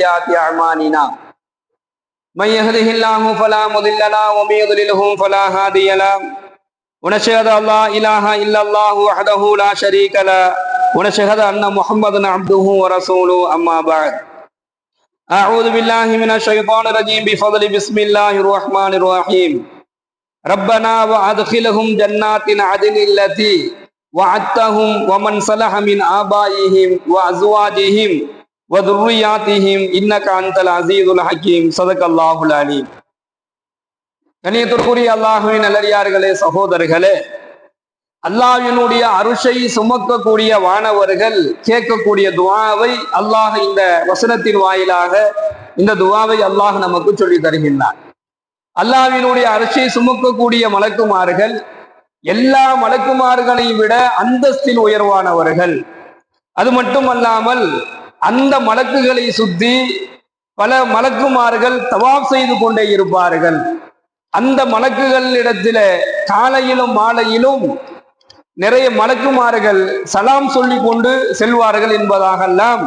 سيئات أعمالنا من يهده الله فلا مضل له ومن يضلله فلا هادي له ونشهد أن لا إله إلا الله وحده لا شريك له ونشهد أن محمدا عبده ورسوله أما بعد أعوذ بالله من الشيطان الرجيم بفضل بسم الله الرحمن الرحيم ربنا وأدخلهم جنات عدن التي وعدتهم ومن صلح من آبائهم وأزواجهم வதுர்யாத்திஹிம் இன்னக அந்தல் அசீதுல் ஹக்கீம் சதக் அல்லாஹுல் அலீம் கணியத்திற்குரிய அல்லாஹுவின் அலரியார்களே சகோதரர்களே அல்லாஹினுடைய அருஷை சுமக்கக்கூடிய வானவர்கள் கேட்கக்கூடிய துவாவை அல்லாஹ் இந்த வசனத்தின் வாயிலாக இந்த துவாவை அல்லாஹ் நமக்கு சொல்லி தருகின்றான். அல்லாவினுடைய அரிசை சுமக்கக்கூடிய மலக்குமார்கள் எல்லா மலக்குமார்களையும் விட அந்தஸ்தில் உயர்வானவர்கள். அது மட்டுமல்லாமல் அந்த மலக்குகளை சுத்தி பல மலக்குமார்கள் தவாப் செய்து கொண்டே இருப்பார்கள். அந்த மலக்குகள் இடத்துல காலையிலும் மாலையிலும் நிறைய மலக்குமார்கள் சலாம் சொல்லி கொண்டு செல்வார்கள் என்பதாகலாம்.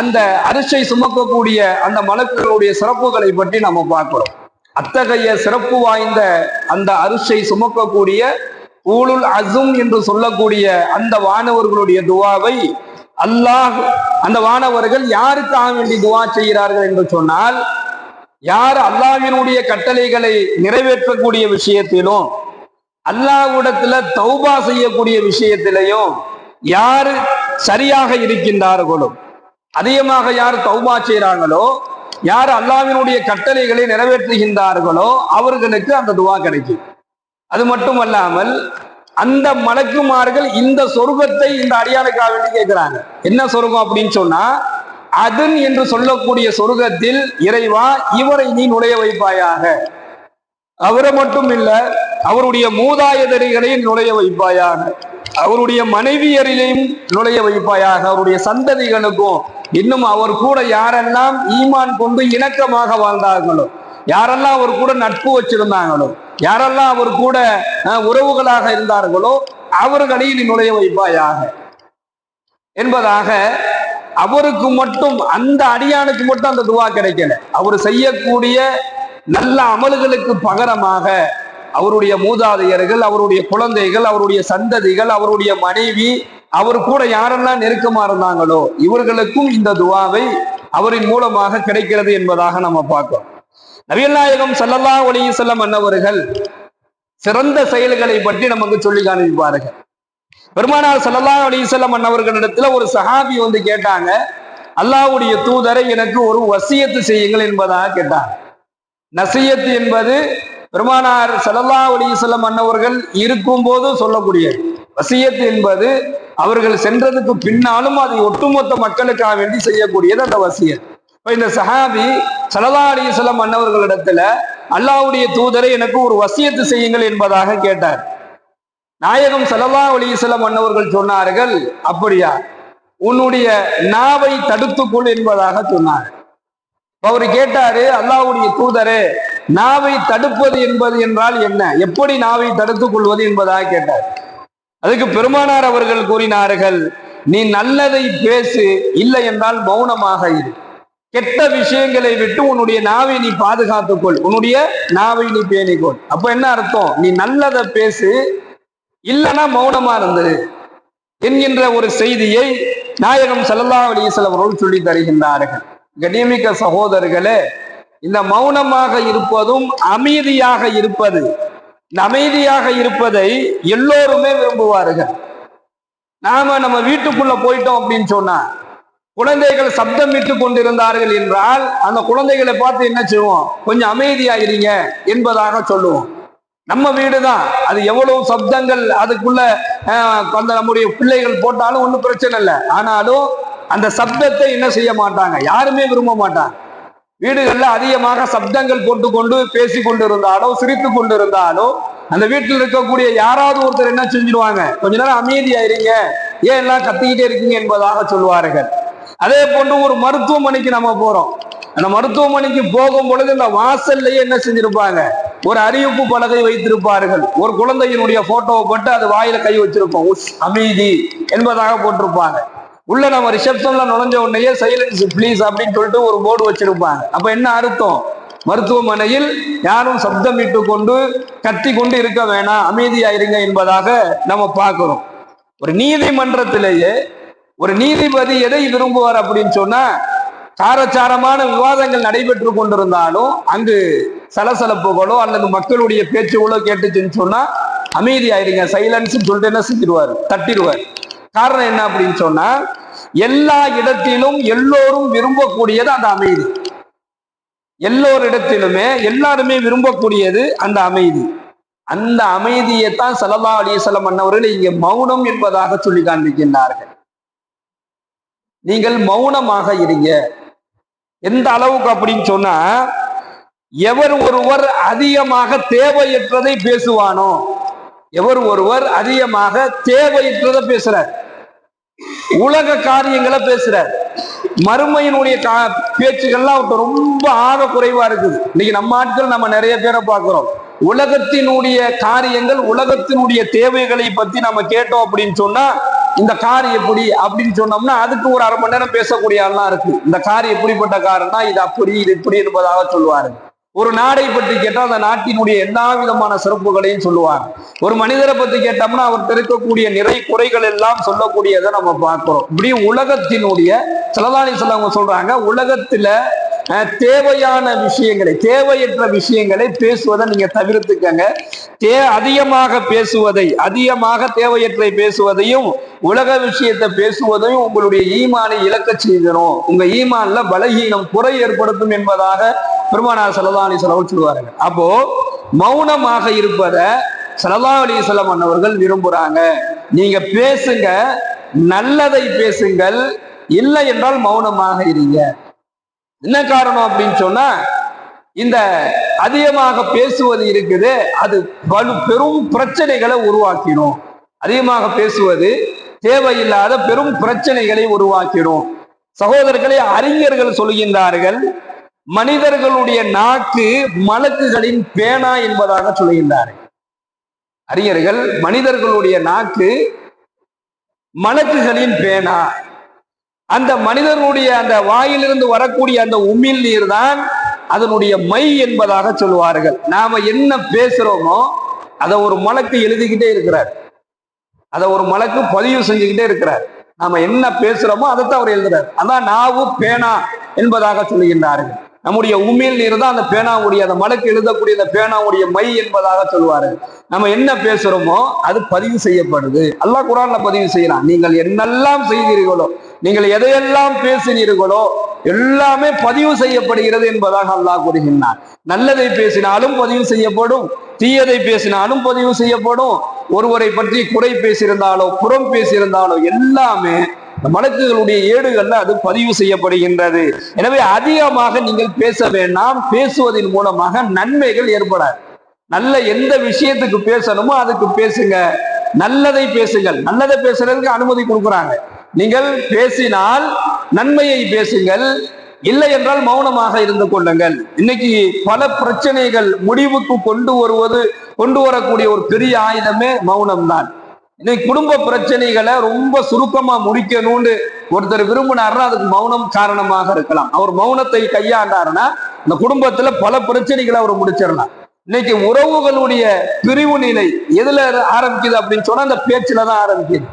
அந்த அரிசை சுமக்கக்கூடிய அந்த மலக்குகளுடைய சிறப்புகளை பற்றி நம்ம பார்க்கிறோம். அத்தகைய சிறப்பு வாய்ந்த அந்த அரிசை சுமக்கக்கூடிய ஊழுல் அசும் என்று சொல்லக்கூடிய அந்த வானவர்களுடைய துவாவை அல்லாஹ் அந்த வானவர்கள் யாருக்காக வேண்டி துவா செய்கிறார்கள் என்று சொன்னால் யார் அல்லாவினுடைய கட்டளைகளை நிறைவேற்றக்கூடிய விஷயத்திலும் அல்லாவிடத்துல தௌபா செய்யக்கூடிய விஷயத்திலையும் யார் சரியாக இருக்கின்றார்களோ அதிகமாக யார் தௌபா செய்கிறாங்களோ யார் அல்லாவினுடைய கட்டளைகளை நிறைவேற்றுகின்றார்களோ அவர்களுக்கு அந்த துவா கிடைக்கும். அது மட்டுமல்லாமல் அந்த மலக்குமார்கள் இந்த சொர்க்கத்தை இந்த அடியானுக்காக வேண்டி கேட்கிறாங்க. என்ன சொர்க்கம் அப்படின்னு சொன்னா அதன் என்று சொல்லக்கூடிய சொர்க்கத்தில் இறைவா இவரை நீ நுழைய வைப்பாயாக. அவரை மட்டும் இல்ல அவருடைய மூதாயதரிகளையும் நுழைய வைப்பாயாக. அவருடைய மனைவியரிலையும் நுழைய வைப்பாயாக. அவருடைய சந்ததிகளுக்கும் இன்னும் அவர் கூட யாரெல்லாம் ஈமான் கொண்டு இணக்கமாக வாழ்ந்தார்களோ யாரெல்லாம் அவர் கூட நட்பு வச்சிருந்தாங்களோ யாரெல்லாம் அவர் கூட உறவுகளாக இருந்தார்களோ அவர்களை நீ நுழைய வைப்பாயாக. என்பதாக அவருக்கு மட்டும் அந்த அடியானுக்கு மட்டும் அந்த துவா கிடைக்கல. அவர் செய்யக்கூடிய நல்ல அமல்களுக்கு பகரமாக அவருடைய மூதாதையர்கள் அவருடைய குழந்தைகள் அவருடைய சந்ததிகள் அவருடைய மனைவி அவர் கூட யாரெல்லாம் நெருக்கமா இருந்தாங்களோ இவர்களுக்கும் இந்த துவாவை அவரின் மூலமாக கிடைக்கிறது என்பதாக நம்ம பார்க்கிறோம். நபிகள் நாயகம் சல்லல்லா அலைஹி செல்லம் அன்னவர்கள் சிறந்த செயல்களை பற்றி நமக்கு சொல்லி காண்பிப்பார்கள். பெருமானார் சல்லல்லா அலைஹி செல்லம் அன்னவர்களிடத்துல ஒரு சஹாபி வந்து கேட்டாங்க அல்லாவுடைய தூதரை எனக்கு ஒரு வசியத்து செய்யுங்கள் என்பதாக கேட்டாங்க. நசியத்து என்பது பெருமானார் சல்லல்லா அலைஹி வஸல்லம் அன்னவர்கள் இருக்கும்போது சொல்லக்கூடியது. வசியத்து என்பது அவர்கள் சென்றதுக்கு பின்னாலும் அதை ஒட்டுமொத்த மக்களுக்காக வேண்டி செய்யக்கூடியது அந்த வசியம் இந்த சஹாபி சலதாடி சொல்லம் மன்னவர்களிடத்துல அல்லாவுடைய தூதரை எனக்கு ஒரு வசியத்து செய்யுங்கள் என்பதாக கேட்டார். நாயகம் ஸல்லல்லாஹு அலிசலம் மன்னவர்கள் சொன்னார்கள் அப்படியா? உன்னுடைய நாவை தடுத்துக்கொள் என்பதாக சொன்னார். அவர் கேட்டாரு அல்லாவுடைய தூதரே நாவை தடுப்பது என்பது என்றால் என்ன? எப்படி நாவை தடுத்துக் கொள்வது என்பதாக கேட்டார். அதுக்கு பெருமானார் அவர்கள் கூறினார்கள் நீ நல்லதை பேசு இல்லை என்றால் மௌனமாக இரு. கெட்ட விஷயங்களை விட்டு உன்னுடைய நாவை நீ பாதுகாத்துக்கொள். உன்னுடைய நாவை நீ பேணிக்கொள். அப்ப என்ன அர்த்தம்? நீ நல்லதை பேசு இல்லைன்னா மௌனமா இருந்தது என்கின்ற ஒரு செய்தியை நாயகம் ஸல்லல்லாஹு அலைஹி அவர்கள் சொல்லி தருகின்றார்கள். கண்ணியமிக்க சகோதரர்களே இந்த மௌனமாக இருப்பதும் அமைதியாக இருப்பது இந்த அமைதியாக இருப்பதை எல்லோருமே விரும்புவார்கள். நாம நம்ம வீட்டுக்குள்ள போயிட்டோம் அப்படின்னு சொன்னா குழந்தைகள் சப்தம் விட்டு கொண்டிருந்தார்கள் என்றால் அந்த குழந்தைகளை பார்த்து என்ன செய்வோம்? கொஞ்சம் அமைதியாகிறீங்க என்பதாக சொல்லுவோம். நம்ம வீடு தான் அது எவ்வளவு சப்தங்கள் அதுக்குள்ள அந்த நம்முடைய பிள்ளைகள் போட்டாலும் ஒன்றும் பிரச்சனை இல்லை. ஆனாலும் அந்த சப்தத்தை என்ன செய்ய மாட்டாங்க? யாருமே விரும்ப மாட்டாங்க. வீடுகளில் அதிகமாக சப்தங்கள் போட்டுக்கொண்டு பேசி கொண்டிருந்தாலோ சிரித்து கொண்டிருந்தாலோ அந்த வீட்டில் இருக்கக்கூடிய யாராவது ஒருத்தர் என்ன செஞ்சிடுவாங்க? கொஞ்ச நேரம் அமைதியாயிருங்க. ஏன் எல்லாம் கத்திக்கிட்டே இருக்கீங்க என்பதாக சொல்வார்கள் அதே போன்று ஒரு மருத்துவமனைக்கு நம்ம போறோம். அந்த மருத்துவமனைக்கு போகும் பொழுது இந்த வாசல்லையே என்ன செஞ்சிருப்பாங்க? ஒரு அறிவிப்பு பலகை வைத்திருப்பார்கள். ஒரு குழந்தையினுடைய போட்டோவை போட்டு அது வாயில கை வச்சிருப்போம். உஸ் அமைதி என்பதாக போட்டிருப்பாங்க. உள்ள நம்ம ரிசப்ஷன்ல நுழைஞ்ச உடனேயே சைலன்ஸ் ப்ளீஸ் அப்படின்னு சொல்லிட்டு ஒரு போர்டு வச்சிருப்பாங்க. அப்ப என்ன அர்த்தம்? மருத்துவமனையில் யாரும் சப்தமிட்டு கொண்டு கத்தி கொண்டு இருக்க வேணாம் அமைதியாயிருங்க என்பதாக நம்ம பார்க்கிறோம். ஒரு நீதிமன்றத்திலேயே ஒரு நீதிபதி எதை விரும்புவார் அப்படின்னு சொன்னா சாரச்சாரமான விவாதங்கள் நடைபெற்று கொண்டிருந்தாலும் அங்கு சலசலப்புகளோ அல்லது மக்களுடைய பேச்சுகளோ கேட்டுச்சுன்னு சொன்னா அமைதியாயிருங்க சைலன்ஸ் சொல்லிட்டு என்ன செஞ்சிருவார் தட்டிடுவார். காரணம் என்ன அப்படின்னு சொன்னா எல்லா இடத்திலும் எல்லோரும் விரும்பக்கூடியது அந்த அமைதி. எல்லோரிடத்திலுமே எல்லாருமே விரும்பக்கூடியது அந்த அமைதி. அந்த அமைதியைத்தான் சல்லா அலிசலம் அன்னவர்கள் இங்கே மௌனம் என்பதாக சொல்லி காண்பிக்கின்றார்கள். நீங்கள் மௌனமாக இருங்க. எந்த அளவுக்கு அப்படின்னு சொன்னா எவர் ஒருவர் அதிகமாக தேவையற்றதை பேசுவானோ எவர் ஒருவர் அதிகமாக தேவையற்றதை பேசுறார். உலக காரியங்களை பேசுறார். மறுமையினுடைய கா பேச்சுகள்லாம் அவர்கிட்ட ரொம்ப ஆக குறைவா இருக்குது. இன்னைக்கு நம்ம ஆட்கள் நம்ம நிறைய பேரை பார்க்கிறோம். உலகத்தினுடைய காரியங்கள் உலகத்தினுடைய தேவைகளை பத்தி நம்ம கேட்டோம் அப்படின்னு சொன்னா இந்த கார் எப்படி அப்படின்னு சொன்னோம்னா அதுக்கு ஒரு அரை மணி நேரம் பேசக்கூடிய ஆள்லாம் இருக்கு. இந்த கார் எப்படிப்பட்ட காருன்னா இது அப்படி இது இப்படி என்பதாக சொல்லுவாரு. ஒரு நாடை பற்றி கேட்டால் அந்த நாட்டினுடைய எல்லா விதமான சிறப்புகளையும் சொல்லுவார். ஒரு மனிதரை பற்றி கேட்டோம்னா அவர் இருக்கக்கூடிய நிறை குறைகள் எல்லாம் சொல்லக்கூடியதை நம்ம பார்க்கிறோம். இப்படி உலகத்தினுடைய சிலதானி சொல்லவங்க சொல்றாங்க உலகத்துல தேவையான விஷயங்களை தேவையற்ற விஷயங்களை பேசுவதை நீங்க தவிர்த்துக்கங்க. தே அதிகமாக பேசுவதை அதிகமாக தேவையற்றை பேசுவதையும் உலக விஷயத்தை பேசுவதையும் உங்களுடைய ஈமானை இழக்க செய்திடும் உங்க ஈமான்ல பலகீனம் குறை ஏற்படுத்தும் என்பதாக பெருமானார் சலதானி செலவு சொல்லுவாருங்க. அப்போ மௌனமாக இருப்பத சலதா அலி செல்லம் அன்னவர்கள் விரும்புறாங்க. நீங்க பேசுங்க நல்லதை பேசுங்கள் இல்லை என்றால் மௌனமாக இருங்க. என்ன காரணம் அப்படின்னு சொன்னா இந்த அதிகமாக பேசுவது இருக்குது அது பலு பெரும் பிரச்சனைகளை உருவாக்கிடும். அதிகமாக பேசுவது தேவையில்லாத பெரும் பிரச்சனைகளை உருவாக்கிடும். சகோதரர்களை அறிஞர்கள் சொல்கின்றார்கள் மனிதர்களுடைய நாக்கு மலக்குகளின் பேனா என்பதாக சொல்கின்றார்கள். அறிஞர்கள் மனிதர்களுடைய நாக்கு மலக்குகளின் பேனா. அந்த மனிதனுடைய அந்த வாயிலிருந்து வரக்கூடிய அந்த உமிழ் நீர் தான் அதனுடைய மை என்பதாக சொல்லுவார்கள். நாம என்ன பேசுறோமோ அதை ஒரு மலக்கு எழுதிக்கிட்டே இருக்கிறார். அதை ஒரு மலக்கு பதிவு செஞ்சுக்கிட்டே இருக்கிறார். நாம என்ன பேசுறோமோ அதைத்தான் அவர் எழுதுறார். அதான் நாவு பேனா என்பதாக சொல்லுகின்றார்கள். நம்முடைய உமிழ் நீர் தான் அந்த பேனாவுடைய அந்த மலக்கு எழுதக்கூடிய அந்த பேனாவுடைய மை என்பதாக சொல்லுவார்கள். நம்ம என்ன பேசுறோமோ அது பதிவு செய்யப்படுது. அல்லாஹ் குரான்ல பதிவு செய்யலாம். நீங்கள் என்னெல்லாம் செய்கிறீர்களோ நீங்கள் எதையெல்லாம் பேசினீர்களோ எல்லாமே பதிவு செய்யப்படுகிறது என்பதாக அல்லாஹ் கூறுகின்றார் நல்லதை பேசினாலும் பதிவு செய்யப்படும் தீயதை பேசினாலும் பதிவு செய்யப்படும். ஒருவரை பற்றி குறை பேசியிருந்தாலோ புறம் பேசியிருந்தாலோ எல்லாமே இந்த மலக்குகளுடைய ஏடுகள்ல அது பதிவு செய்யப்படுகின்றது. எனவே அதிகமாக நீங்கள் பேச வேண்டாம். பேசுவதன் மூலமாக நன்மைகள் ஏற்படாது. நல்ல எந்த விஷயத்துக்கு பேசணுமோ அதுக்கு பேசுங்க. நல்லதை பேசுங்கள். நல்லதை பேசுறதுக்கு அனுமதி கொடுக்குறாங்க. நீங்கள் பேசினால் நன்மையை பேசுங்கள் இல்லை என்றால் மௌனமாக இருந்து கொள்ளுங்கள். இன்னைக்கு பல பிரச்சனைகள் முடிவுக்கு கொண்டு வருவது கொண்டு வரக்கூடிய ஒரு பெரிய ஆயுதமே மௌனம் தான் இன்னைக்கு குடும்ப பிரச்சனைகளை ரொம்ப சுருக்கமா முடிக்கணும்னு ஒருத்தர் விரும்பினாருன்னா அதுக்கு மௌனம் காரணமாக இருக்கலாம். அவர் மௌனத்தை கையாண்டாருன்னா அந்த குடும்பத்துல பல பிரச்சனைகளை அவர் முடிச்சிடலாம். இன்னைக்கு உறவுகளுடைய பிரிவு நிலை எதுல ஆரம்பிக்குது அப்படின்னு சொன்னா அந்த பேச்சுல தான் ஆரம்பிக்குது.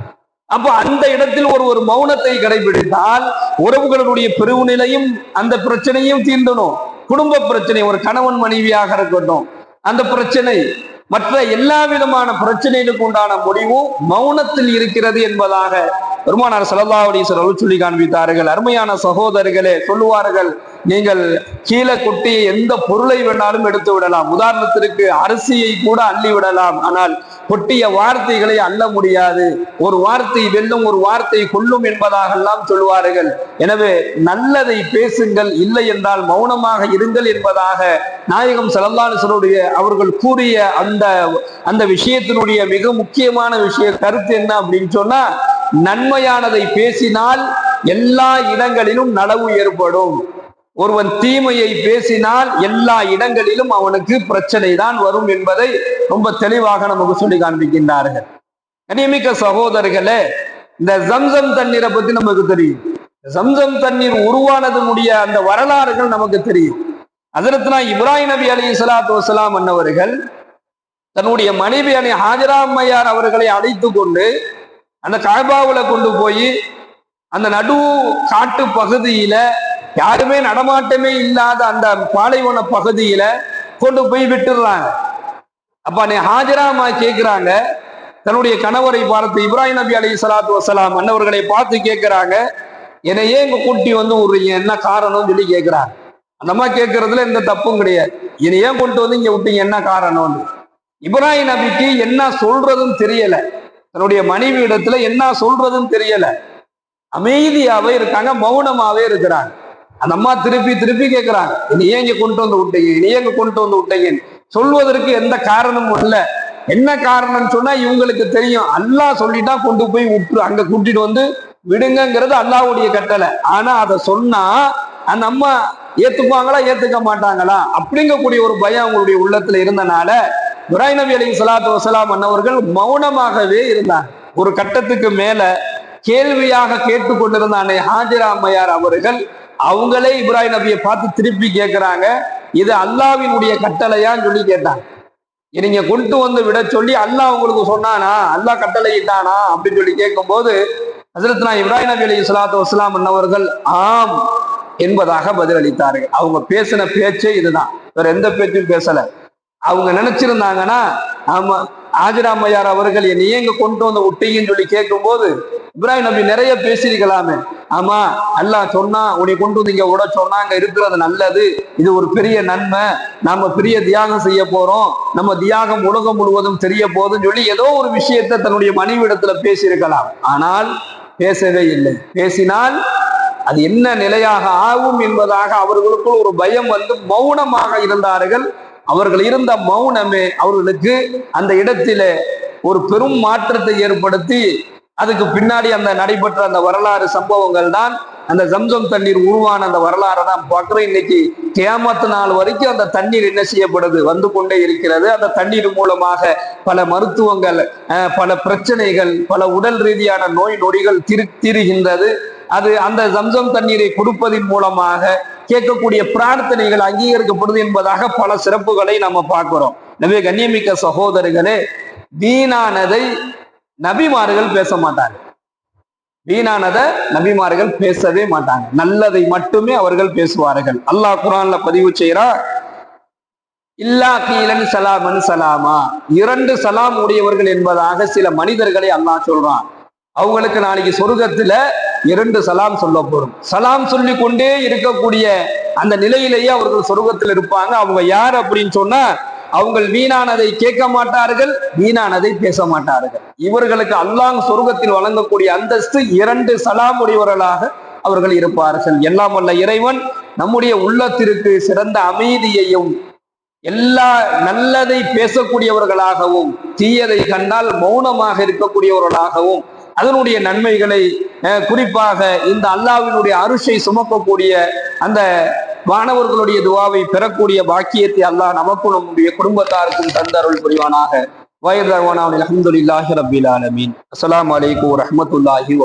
அப்போ அந்த இடத்தில் ஒரு ஒரு மௌனத்தை கடைபிடித்தால் உறவுகளுடைய பெருவு நிலையும் அந்த பிரச்சனையும் தீண்டணும் குடும்ப பிரச்சனை ஒரு கணவன் மனைவியாக இருக்கட்டும். அந்த பிரச்சனை மற்ற எல்லா விதமான பிரச்சனைகளுக்கு உண்டான முடிவும் மௌனத்தில் இருக்கிறது என்பதாக பெருமானார் சல்லல்லாஹு அலைஹி சொல்லி காண்பித்தார்கள். அருமையான சகோதரர்களே சொல்லுவார்கள் நீங்கள் கீழே கொட்டி எந்த பொருளை வேணாலும் எடுத்து விடலாம். உதாரணத்திற்கு அரிசியை கூட அள்ளி விடலாம். ஆனால் கொட்டிய வார்த்தைகளை அள்ள முடியாது. ஒரு வார்த்தை வெல்லும் ஒரு வார்த்தை கொல்லும் என்பதாகெல்லாம் சொல்வார்கள் எனவே நல்லதை பேசுங்கள் இல்லை என்றால் மௌனமாக இருங்கள் என்பதாக நாயகம் செலந்தாலுடைய அவர்கள் கூறிய அந்த அந்த விஷயத்தினுடைய மிக முக்கியமான விஷய கருத்து என்ன அப்படின்னு சொன்னா நன்மையானதை பேசினால் எல்லா இடங்களிலும் நலவு ஏற்படும். ஒருவன் தீமையை பேசினால் எல்லா இடங்களிலும் அவனுக்கு பிரச்சனை தான் வரும் என்பதை ரொம்ப தெளிவாக நமக்கு சொல்லி காண்பிக்கின்றார்கள். கனிமிக்க சகோதரர்களே இந்த ஜம்சம் தண்ணீரை பத்தி நமக்கு தெரியும். ஜம்சம் தண்ணீர் உருவானதனுடைய அந்த வரலாறுகள் நமக்கு தெரியும். அதற்கு இப்ராஹிம் நபி அலி சலாத்து வசலாம் அன்னவர்கள் தன்னுடைய மனைவி அணி ஹாஜராமையார் அவர்களை அழைத்து கொண்டு அந்த காபாவுல கொண்டு போய் அந்த நடு காட்டு பகுதியில யாருமே நடமாட்டமே இல்லாத அந்த பாலைவன பகுதியில கொண்டு போய் விட்டுடுறாங்க. அப்ப நீ ஹாஜராமா கேட்கிறாங்க தன்னுடைய கணவரை பார்த்து இப்ராஹிம் நபி அலி சலாத்து வசலாம் அன்னவர்களை பார்த்து கேட்கிறாங்க என்னையே இங்க கூட்டி வந்து விடுறீங்க? என்ன காரணம் சொல்லி கேட்கிறாங்க அந்த அம்மா கேட்கறதுல எந்த தப்பும் கிடையாது. என்னை ஏன் கொண்டு வந்து இங்க விட்டீங்க? என்ன காரணம்னு. இப்ராஹிம் நபிக்கு என்ன சொல்றதுன்னு தெரியல. தன்னுடைய மனைவி இடத்துல என்ன சொல்றதுன்னு தெரியல. அமைதியாவே இருக்காங்க மௌனமாவே இருக்கிறாங்க. அந்த அம்மா திருப்பி திருப்பி கேட்கிறாங்க நீ ஏங்க கொண்டு வந்து விட்டீங்க? நீ எங்க கொண்டு வந்து விட்டீங்க சொல்வதற்கு எந்த காரணமும் இல்ல. என்ன காரணம்னு சொன்னா இவங்களுக்கு தெரியும். அல்லாஹ் சொல்லிட்டா கொண்டு போய் விட்டு அங்க கூட்டிட்டு வந்து விடுங்கிறது அல்லாவுடைய கட்டளை. ஆனா அதை சொன்னா அந்த அம்மா ஏத்துக்குவாங்களா ஏத்துக்க மாட்டாங்களா? அப்படிங்கக்கூடிய ஒரு பயம் அவங்களுடைய உள்ளத்துல இருந்தனால இப்ராஹிம் நபி அலி சலாத்து வசலாம் அன்னவர்கள் மௌனமாகவே இருந்தாங்க. ஒரு கட்டத்துக்கு மேல கேள்வியாக கேட்டுக்கொண்டிருந்த அன்னை ஹாஜிரா அம்மையார் அவர்கள் அவங்களே இப்ராஹிம் நபியை பார்த்து திருப்பி கேட்கிறாங்க இது அல்லாவினுடைய கட்டளையான்னு சொல்லி கேட்டாங்க. நீங்க கொண்டு வந்து விட சொல்லி அல்லாஹ் உங்களுக்கு சொன்னானா? அல்லாஹ் கட்டளை இட்டானா அப்படின்னு சொல்லி கேட்கும்போது ஹசரத் நான் இப்ராஹிம் நபி அலி சலாத்து வஸ்லாம் அன்னவர்கள் ஆம் என்பதாக பதிலளித்தார்கள். அவங்க பேசின பேச்சே இதுதான். வேற எந்த பேச்சும் பேசல. அவங்க நினைச்சிருந்தாங்கன்னா ஆமா ஆஜிராமையார் அவர்கள் என்னை இங்க கொண்டு வந்து விட்டீங்கன்னு சொல்லி கேட்கும்போது இப்ராஹிம் நபி நிறைய பேசியிருக்கலாமே. ஆமா அல்லாஹ் சொன்னா உன்னை கொண்டு வந்து இங்க விட சொன்னா அங்க இருக்கிறது நல்லது. இது ஒரு பெரிய நன்மை. நாம பெரிய தியாகம் செய்ய போறோம். நம்ம தியாகம் உலகம் முழுவதும் தெரிய போதுன்னு சொல்லி ஏதோ ஒரு விஷயத்தை தன்னுடைய மனைவிடத்துல பேசியிருக்கலாம். ஆனால் பேசவே இல்லை. பேசினால் அது என்ன நிலையாக ஆகும் என்பதாக அவர்களுக்குள் ஒரு பயம் வந்து மௌனமாக இருந்தார்கள். அவர்கள் இருந்த மௌனமே அவர்களுக்கு அந்த இடத்திலே ஒரு பெரும் மாற்றத்தை ஏற்படுத்தி அதுக்கு பின்னாடி அந்த நடைபெற்ற அந்த வரலாறு சம்பவங்கள் தான் அந்த ஜம்சம் தண்ணீர் உருவான அந்த வரலாறை தான். பார்க்குறோம் இன்னைக்கு கேமத்து நாள் வரைக்கும் அந்த தண்ணீர் என்ன செய்யப்படுது? வந்து கொண்டே இருக்கிறது. அந்த தண்ணீர் மூலமாக பல மருத்துவங்கள் பல பிரச்சனைகள் பல உடல் ரீதியான நோய் நொடிகள் திரு தீருகின்றது. அது அந்த ஜம்சம் தண்ணீரை கொடுப்பதன் மூலமாக கேட்கக்கூடிய பிரார்த்தனைகள் அங்கீகரிக்கப்படுது என்பதாக பல சிறப்புகளை நம்ம பார்க்கிறோம். எனவே கண்ணியமிக்க சகோதரர்களே வீணானதை நபிமார்கள் பேச மாட்டாங்க வீணானதை நபிமார்கள் பேசவே மாட்டாங்க. நல்லதை மட்டுமே அவர்கள் பேசுவார்கள். அல்லாஹ் குரான்ல பதிவு செய்யறா இல்லா கீலன் சலாமன் சலாமா. இரண்டு சலாம் உடையவர்கள் என்பதாக சில மனிதர்களை அல்லாஹ் சொல்றான். அவங்களுக்கு நாளைக்கு சொர்க்கத்துல இரண்டு சலாம் சொல்ல போறோம். சலாம் சொல்லி கொண்டே இருக்கக்கூடிய அந்த நிலையிலேயே அவர்கள் சொர்க்கத்தில் இருப்பாங்க. அவங்க யார் அப்படின்னு சொன்னா அவங்கள் வீணானதை கேட்க மாட்டார்கள் வீணானதை பேச மாட்டார்கள். இவர்களுக்கு அல்லாஹ் சொர்க்கத்தில் வழங்கக்கூடிய அந்தஸ்து இரண்டு சலாமுடையவர்களாக அவர்கள் இருப்பார்கள். எல்லாம் வல்ல இறைவன் நம்முடைய உள்ளத்திற்கு சிறந்த அமைதியையும் எல்லா நல்லதை பேசக்கூடியவர்களாகவும் தீயதை கண்டால் மௌனமாக இருக்கக்கூடியவர்களாகவும் அதனுடைய நன்மைகளை குறிப்பாக இந்த அல்லாவினுடைய அருஷை சுமக்கக்கூடிய அந்த மாணவர்களுடைய துவாவை பெறக்கூடிய பாக்கியத்தை அல்லாஹ் நமக்கும் நம்முடைய குடும்பத்தாருக்கும் தந்தருள் புரிவானாக. வயதான அலமதுல்லாஹி ரபில் ஆலமீன். அஸ்லாம் அலைக்கும் வரஹ்மத்துல்லாஹி